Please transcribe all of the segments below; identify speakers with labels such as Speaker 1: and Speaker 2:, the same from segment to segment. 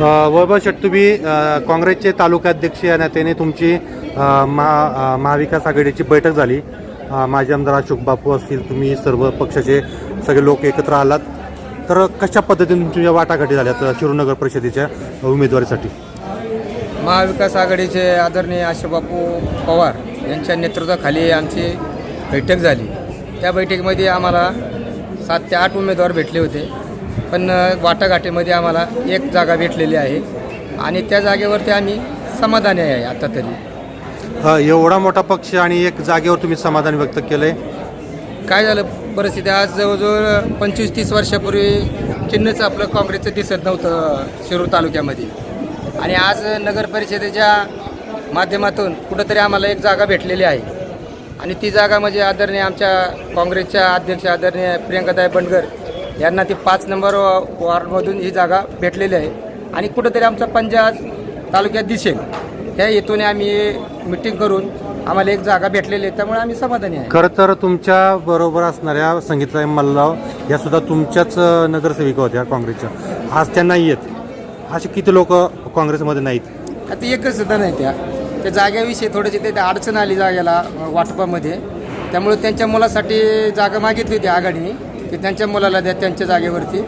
Speaker 1: वैभव शेट तुम्ही काँग्रेसचे तालुकाध्यक्ष या नात्याने तुमची महा महाविकास आघाडीची बैठक झाली. माझे माजी आमदार अशोक बापू असतील तुम्ही सर्व पक्षाचे सगळे लोक एकत्र आलात. तर कशा पद्धतीने तुमच्या वाटाघाटी झाल्यात अ, शिरूनगर परिषदेच्या उमेदवारीसाठी?
Speaker 2: महाविकास आघाडीचे आदरणीय आशुबापू पवार यांच्या नेतृत्वाखाली आमची बैठक झाली. त्या बैठकीमध्ये आम्हाला सात ते आठ उमेदवार भेटले होते. पण वाटाघाटीमध्ये आम्हाला एक जागा भेटलेली आहे आणि त्या जागेवरती आम्ही समाधानी आहे आता तरी.
Speaker 1: अ, एवढा मोठा पक्ष आणि एक जागेवर तुम्ही समाधान व्यक्त केलंय?
Speaker 2: काय झालं? परिस्थिती आज जवळजवळ पंचवीस तीस वर्षापूर्वी चिन्हच आपलं काँग्रेसचं दिसत नव्हतं शिरूर तालुक्यामध्ये. आणि आज नगर परिषदेच्या माध्यमातून कुठंतरी आम्हाला एक जागा भेटलेली आहे. आणि ती जागा म्हणजे आदरणीय आमच्या काँग्रेसच्या अध्यक्ष आदरणीय प्रियंकाताई बंडगर यांना ती पाच नंबर वॉर्डमधून ही जागा भेटलेली आहे. आणि कुठंतरी आमचा पंजा आज तालुक्यात दिसेल. त्या हेतूने आम्ही मिटिंग करून आम्हाला एक जागा भेटलेली आहे. त्यामुळे आम्ही समाधानी आहे.
Speaker 1: खरं तर तुमच्या बरोबर असणाऱ्या संगीता मल्लाव या सुद्धा तुमच्याच नगरसेविका होत्या काँग्रेसच्या. आज त्या नाही आहेत असे किती लोक काँग्रेसमध्ये नाहीत?
Speaker 2: आता एकच सुद्धा नाही त्या. त्या जागेविषयी थोडीशी ते अडचण आली जागेला वाटपामध्ये. त्यामुळे त्यांच्या मुलासाठी जागा मागितली होती आघाडीने. की त्यांच्या मुलाला द्या त्यांच्या जागेवरती.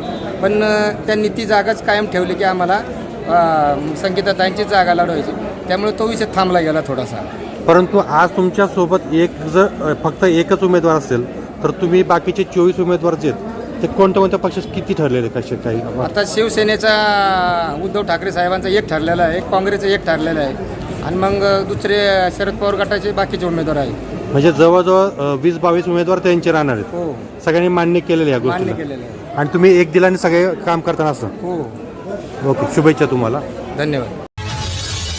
Speaker 2: पण त्यांनी ती जागाच कायम ठेवली की आम्हाला संगीताताईंचीच जागा लढवायची. त्यामुळे तो विषय थांबला गेला थोडासा.
Speaker 1: परंतु आज तुमच्यासोबत एक जर फक्त एकच उमेदवार असेल तर तुम्ही बाकीचे चोवीस उमेदवार जे ते कोणत्या कोणत्या पक्षात किती ठरलेले कसे काही?
Speaker 2: आता शिवसेनेचा उद्धव ठाकरे साहेबांचा एक ठरलेला आहे काँग्रेसचा एक ठरलेला आहे. आणि मग दुसरे शरद पवार गटाचे बाकीचे उमेदवार आहेत.
Speaker 1: म्हणजे जवळजवळ वीस बावीस उमेदवार त्यांचे राहणार आहेत.
Speaker 2: हो.
Speaker 1: सगळ्यांनी मान्य केलेले या
Speaker 2: मान्य
Speaker 1: गोष्टीला
Speaker 2: केलेलं आहे.
Speaker 1: आणि तुम्ही एक दिलाने सगळे काम करताना असं?
Speaker 2: हो.
Speaker 1: ओके शुभेच्छा तुम्हाला.
Speaker 2: धन्यवाद.